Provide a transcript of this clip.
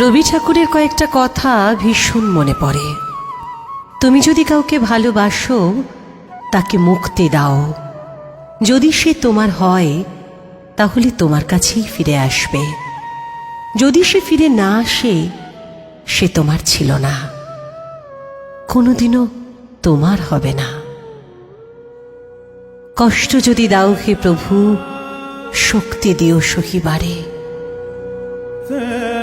রবি ঠাকুরের কয়েকটা কথা ভীষণ মনে পড়ে। তুমি যদি কাউকে ভালোবাসো, তাকে মুক্তি দাও। যদি সে তোমার হয়, তাহলে তোমার কাছেই ফিরে আসবে। যদি সে ফিরে না আসে, সে তোমার ছিল না। কোনোদিনও তোমার হবে না। কষ্ট যদি দাও হে প্রভু, শক্তি দিও সহিবারে Fena